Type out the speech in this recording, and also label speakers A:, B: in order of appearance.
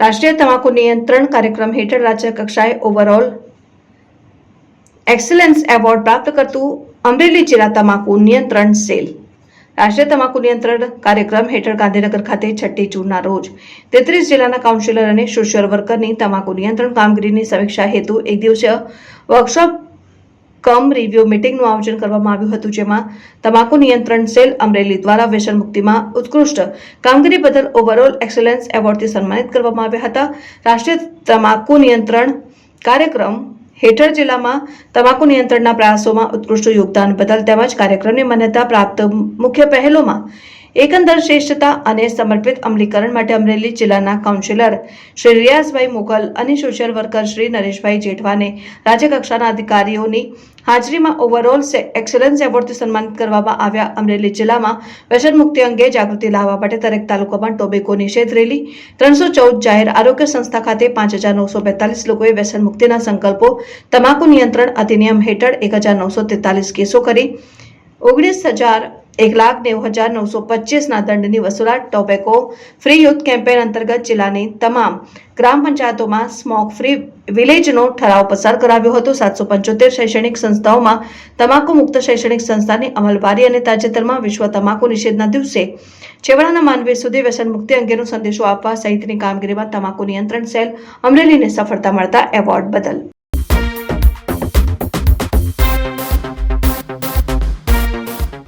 A: રાષ્ટ્રીય તમાકુ નિયંત્રણ કાર્યક્રમ હેઠળ રાજ્ય કક્ષાએ ઓવરઓલ એક્સેલન્સ એવોર્ડ પ્રાપ્ત કરતું અમરેલી જિલ્લા તમાકુ નિયંત્રણ સેલ. રાષ્ટ્રીય તમાકુ નિયંત્રણ કાર્યક્રમ હેઠળ ગાંધીનગર ખાતે છઠ્ઠી જૂનના રોજ તેત્રીસ જિલ્લાના કાઉન્સિલર અને સોશિયલ વર્કરની તમાકુ નિયંત્રણ કામગીરીની સમીક્ષા હેતુ એક દિવસીય વર્કશોપ કમ રિવ્યુ મિટિંગનું આયોજન કરવામાં આવ્યું હતું, જેમાં તમાકુ નિયંત્રણ સેલ અમરેલી દ્વારા વ્યસન મુક્તિમાં ઉત્કૃષ્ટ કામગીરી બદલ ઓવરઓલ એક્સેલન્સ એવોર્ડથી સન્માનિત કરવામાં આવ્યા હતા. રાષ્ટ્રીય તમાકુ નિયંત્રણ કાર્યક્રમ હેઠળ જિલ્લામાં તમાકુ નિયંત્રણના પ્રયાસોમાં ઉત્કૃષ્ટ યોગદાન બદલ તેમજ કાર્યક્રમની માન્યતા પ્રાપ્ત મુખ્ય પહેલોમાં એકંદર શ્રેષ્ઠતા અને સમર્પિત અમલીકરણ માટે અમરેલી જિલ્લાના કાઉન્સિલર શ્રી રિયાઝભાઈ મુગલ અને સોશિયલ વર્કર શ્રી નરેશભાઈ જેઠવાને રાજ્યકક્ષાના અધિકારીઓની હાજરીમાં ઓવરઓલ એક્સલન્સ એવોર્ડથી સન્માનિત કરવામાં આવ્યા. અમરેલી જિલ્લામાં વ્યસન મુક્તિ અંગે જાગૃતિ લાવવા માટે દરેક તાલુકામાં ટોબેકો નિષેધ રેલી, ત્રણસો ચૌદ જાહેર આરોગ્ય સંસ્થા ખાતે પાંચ હજાર નવસો બેતાલીસ લોકોએ વ્યસન મુક્તિના સંકલ્પો, તમાકુ નિયંત્રણ અધિનિયમ હેઠળ એક હજાર નવસો તેતાલીસ કેસો કરી, ઓગણીસ હજાર એક લાખ નેવું હજાર નવસો પચીસના દંડની વસૂલાત ટોબેકો ફ્રી યુથ કેમ્પેન અંતર્ગત જિલ્લાની તમામ ગ્રામ પંચાયતોમાં સ્મોક ફ્રી વિલેજનો ઠરાવ પસાર કરાવ્યો હતો સાતસો પંચોતેર શૈક્ષણિક સંસ્થાઓમાં તમાકુ મુક્ત શૈક્ષણિક સંસ્થાની અમલવારી અને તાજેતરમાં વિશ્વ તમાકુ નિષેધના દિવસે છેવાડાના માનવી સુધી વ્યસન મુક્તિ અંગેનો સંદેશો આપવા સહિતની કામગીરીમાં તમાકુ નિયંત્રણ સેલ અમરેલીને સફળતા મળતા એવોર્ડ બદલ